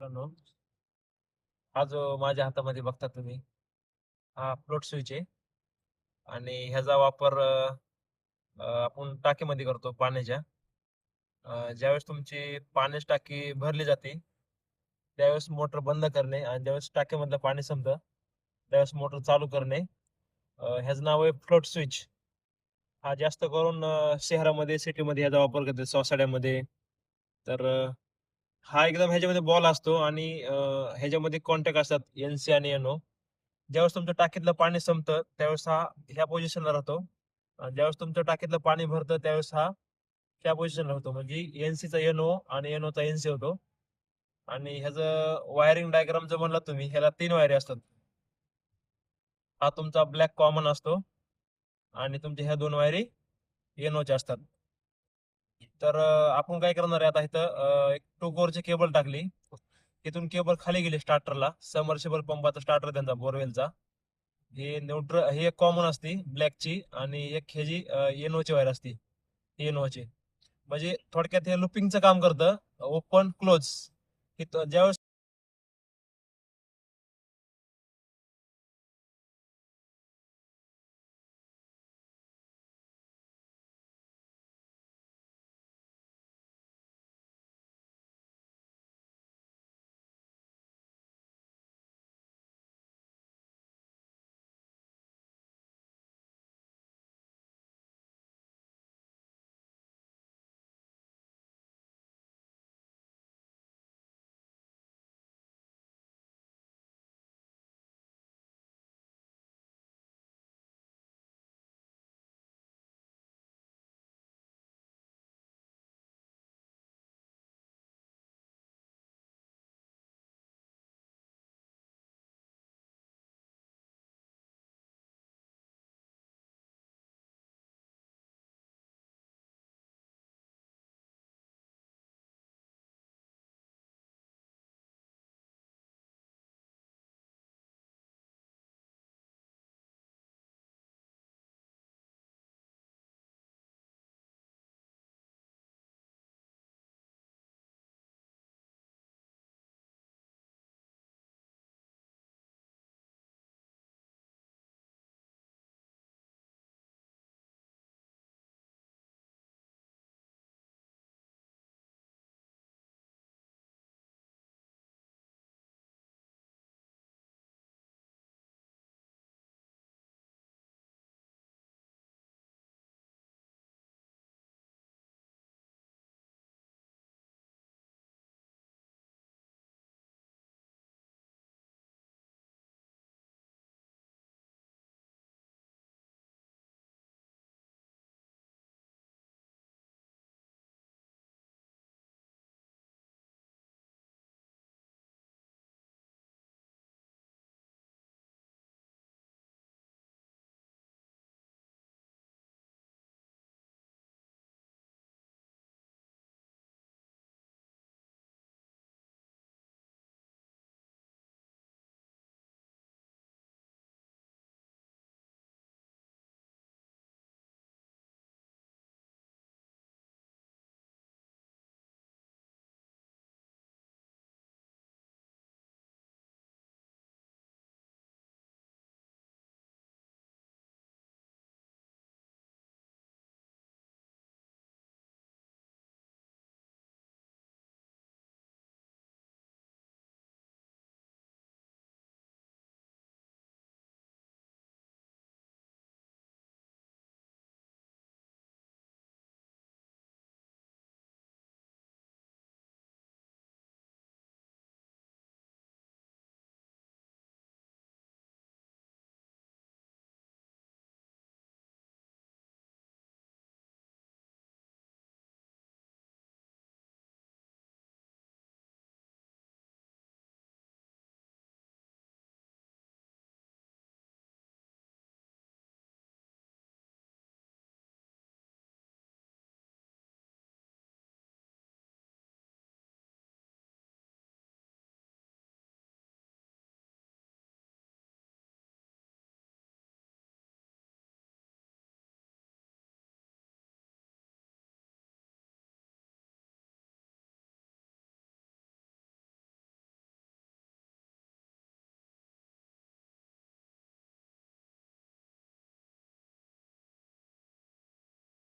मित्रांनो हा जो माझ्या हातामध्ये बघता तुम्ही हा फ्लोट स्विच आहे. आणि ह्याचा वापर आपण टाकीमध्ये करतो पाण्याच्या. ज्यावेळेस तुमची पाण्याची टाकी भरली जाते त्यावेळेस मोटर बंद करणे आणि ज्यावेळेस टाकीमधलं पाणी संपतं त्यावेळेस मोटर चालू करणे. ह्याचं नाव आहे फ्लोट स्विच. हा जास्त करून शहरामध्ये सिटीमध्ये ह्याचा वापर करते सोसाड्यामध्ये तर हा एकदम ह्याच्यामध्ये बॉल असतो आणि ह्याच्यामध्ये कॉन्टॅक्ट असतात एनसी आणि एन ओ ज्यावेळेस तुमच्या टाकीतलं पाणी संपतं त्यावेळेस हा ह्या पोझिशनला राहतो. ज्यावेळेस तुमच्या टाकीतलं पाणी भरतं त्यावेळेस हा त्या पोझिशनला होतो. म्हणजे एनसीचा एन ओ आणि एन चा एनसी होतो. आणि ह्याचं वायरिंग डायग्राम जर म्हणला तुम्ही ह्याला तीन वायरी असतात. हा तुमचा ब्लॅक कॉमन असतो. आणि तुमच्या ह्या दोन वायरी एन च्या असतात. तर आपण काय करणार आहे आता इथं एक टू कोरचे केबल टाकली. तिथून केबल खाली गेली स्टार्टरला सबमर्सिबल पंपाचा स्टार्टर त्यांचा बोरवेलचा. हे न्यूट्रल ही एक कॉमन असते ब्लॅकची आणि एक ह्याची एनओची वायर असते. एनओची म्हणजे थोडक्यात हे लुपिंगचं काम करतं. ओपन क्लोज ज्यावेळेस